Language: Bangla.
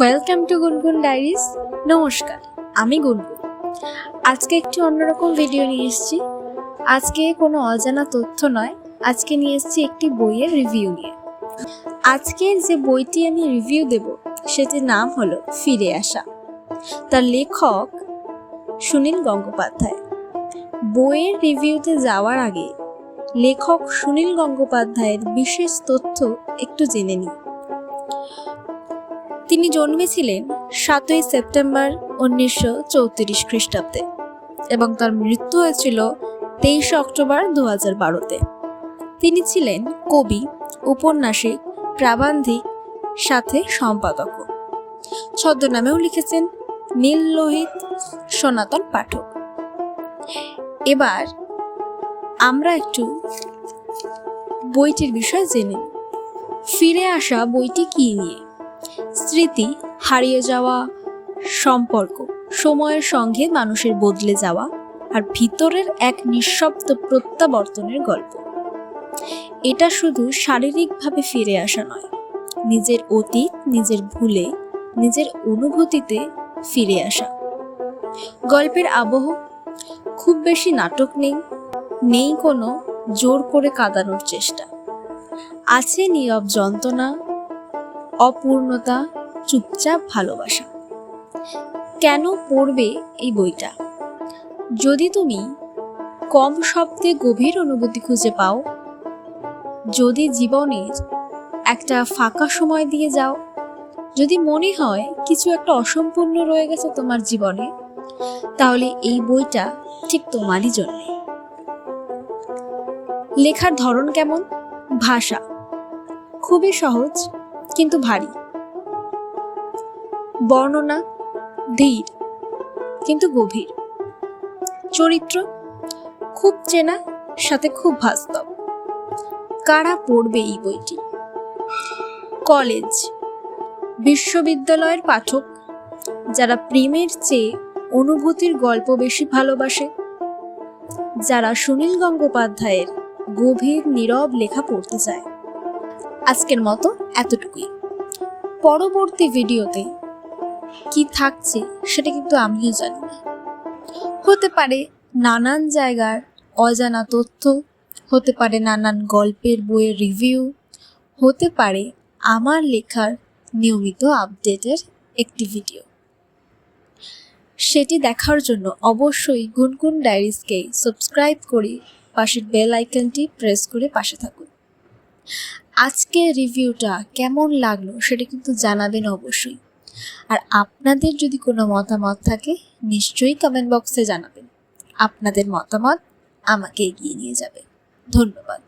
ওয়েলকাম টু গুনগুন ডায়েরিজ নমস্কার, আমি গুনগুন আজকে একটি অন্যরকম ভিডিও নিয়ে এসেছি। আজকে কোনো অজানা তথ্য নয়, আজকে নিয়ে এসেছি একটি বইয়ের রিভিউ নিয়ে। আজকের যে বইটি আমি রিভিউ দেব, সেটির নাম হলো ফিরে আসা। তার লেখক সুনীল গঙ্গোপাধ্যায়। বইয়ের রিভিউতে যাওয়ার আগে লেখক সুনীল গঙ্গোপাধ্যায়ের বিশেষ তথ্য একটু জেনে নিই। তিনি জন্মেছিলেন সাতই সেপ্টেম্বর উনিশশো চৌত্রিশ খ্রিস্টাব্দে এবং তার মৃত্যু হয়েছিল তেইশে অক্টোবর দু হাজার বারোতে। তিনি ছিলেন কবি, উপন্যাসিক, প্রাবন্ধিক, সাথে সম্পাদক। ছদ্মনামেও লিখেছেন নীল লোহিত সনাতন পাঠক। এবার আমরা একটু বইটির বিষয় জেনে ফিরে আসা বইটি কি নিয়ে? স্মৃতি হারিয়ে যাওয়া, সম্পর্ক সময়ের সঙ্গে মানুষের বদলে যাওয়া আর ভিতরের এক নিঃশব্দ প্রত্যাবর্তনের গল্প। এটা শুধু শারীরিকভাবে ফিরে আসা নয়, নিজের অতীত, নিজের ভুলে, নিজের অনুভূতিতে ফিরে আসা। গল্পের আবহ, খুব বেশি নাটক নেই নেই কোনো জোর করে কাঁদানোর চেষ্টা। আছে নীরব যন্ত্রণা অপূর্ণতা, চুপচাপ ভালোবাসা। কেন পড়বে এই বইটা? যদি তুমি কম শব্দে গভীর অনুভূতি খুঁজে পাও, যদি জীবনের একটা ফাঁকা সময় দিয়ে যাও, যদি মনে হয় কিছু একটা অসম্পূর্ণ রয়ে গেছে তোমার জীবনে, তাহলে এই বইটা ঠিক তোমারই জন্য। লেখার ধরন কেমন? ভাষা। খুবই সহজ। কিন্তু ভারী। বর্ণনা ধীর, কিন্তু গভীর। চরিত্র খুব চেনা, সাথে খুব বাস্তব। কারা পড়বে এই বইটি? কলেজ, বিশ্ববিদ্যালয়ের পাঠক, যারা প্রেমের চেয়ে অনুভূতির গল্প বেশি ভালোবাসে, যারা সুনীল গঙ্গোপাধ্যায়ের গভীর নীরব লেখা পড়তে চায়। আজকের মতো এতটুকুই। পরবর্তী ভিডিওতে কি থাকছে সেটা কিন্তু আমিও জানি না। হতে পারে নানান জায়গার অজানা তথ্য, হতে পারে নানান গল্পের বইয়ের রিভিউ হতে পারে আমার লেখার নিয়মিত আপডেটের একটি ভিডিও সেটি দেখার জন্য অবশ্যই গুনগুন ডায়েরিজকে সাবস্ক্রাইব করে পাশের বেল আইকনটি প্রেস করে পাশে থাকুন। আজকের রিভিউটা কেমন লাগল সেটা কিন্তু জানাবেন অবশ্যই। আর আপনাদের যদি কোনো মতামত থাকে, নিশ্চয়ই কমেন্ট বক্সে জানাবেন। আপনাদের মতামত আমাকে এগিয়ে নিয়ে যাবে। ধন্যবাদ।